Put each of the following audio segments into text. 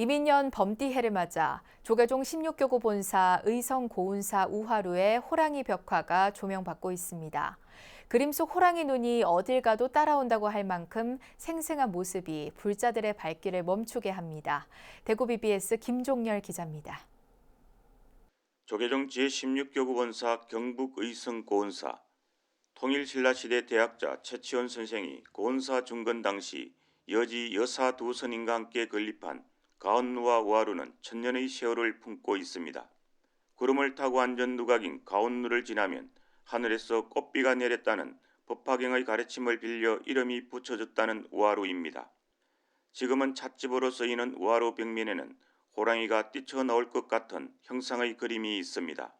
이민년 범띠해를 맞아 조계종 16교구 본사 의성 고운사 우화루의 호랑이 벽화가 조명받고 있습니다. 그림 속 호랑이 눈이 어딜 가도 따라온다고 할 만큼 생생한 모습이 불자들의 발길을 멈추게 합니다. 대구 BBS 김종열 기자입니다. 조계종 제16교구 본사 경북 의성 고은사 통일신라시대 대학자 최치원 선생이 고은사 중건 당시 여지 여사 두 선인과 함께 건립한 가온누와 우아루는 천년의 세월을 품고 있습니다. 구름을 타고 앉은 누각인 가온누를 지나면 하늘에서 꽃비가 내렸다는 법화경의 가르침을 빌려 이름이 붙여졌다는 우아루입니다. 지금은 찻집으로 쓰이는 우아루 벽면에는 호랑이가 뛰쳐나올 것 같은 형상의 그림이 있습니다.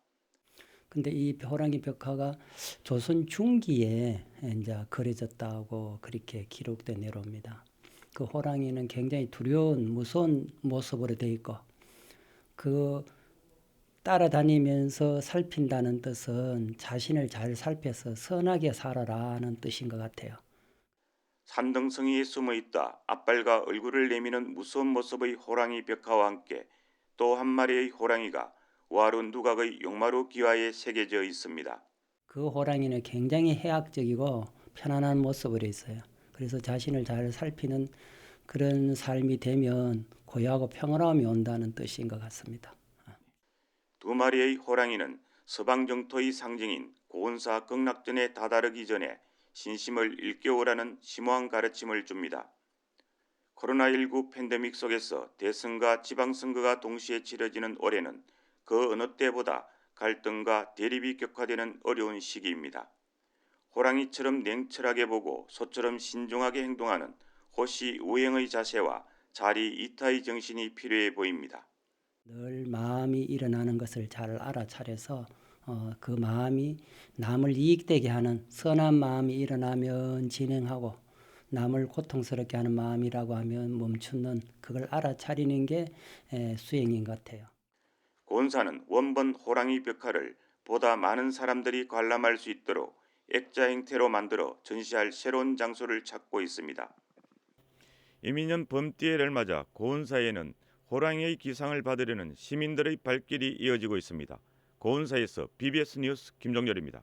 근데 이 호랑이 벽화가 조선 중기에 이제 그려졌다고 그렇게 기록돼 내려옵니다. 그 호랑이는 굉장히 두려운 무서운 모습으로 돼 있고 그 따라다니면서 살핀다는 뜻은 자신을 잘 살펴서 선하게 살아라는 뜻인 것 같아요. 산등성이에 숨어 있다 앞발과 얼굴을 내미는 무서운 모습의 호랑이 벽화와 함께 또 한 마리의 호랑이가 와루 누각의 용마루 기와에 새겨져 있습니다. 그 호랑이는 굉장히 해악적이고 편안한 모습으로 있어요. 그래서 자신을 잘 살피는 그런 삶이 되면 고요하고 평화로움이 온다는 뜻인 것 같습니다. 두 마리의 호랑이는 서방 정토의 상징인 고운사 극락전에 다다르기 전에 신심을 일깨우라는 심오한 가르침을 줍니다. 코로나19 팬데믹 속에서 대선과 지방선거가 동시에 치러지는 올해는 그 어느 때보다 갈등과 대립이 격화되는 어려운 시기입니다. 호랑이처럼 냉철하게 보고 소처럼 신중하게 행동하는 호시 우행의 자세와 자리 이타의 정신이 필요해 보입니다. 늘 마음이 일어나는 것을 잘 알아차려서 어, 그 마음이 남을 이익되게 하는 선한 마음이 일어나면 진행하고 남을 고통스럽게 하는 마음이라고 하면 멈추는 그걸 알아차리는 게 에, 수행인 것 같아요. 고은사는 원본 호랑이 벽화를 보다 많은 사람들이 관람할 수 있도록 액자 형태로 만들어 전시할 새로운 장소를 찾고 있습니다. 이민년 범띠해를 맞아 고은사에는 호랑이의 기상을 받으려는 시민들의 발길이 이어지고 있습니다. 고은사에서 BBS 뉴스 김종열입니다.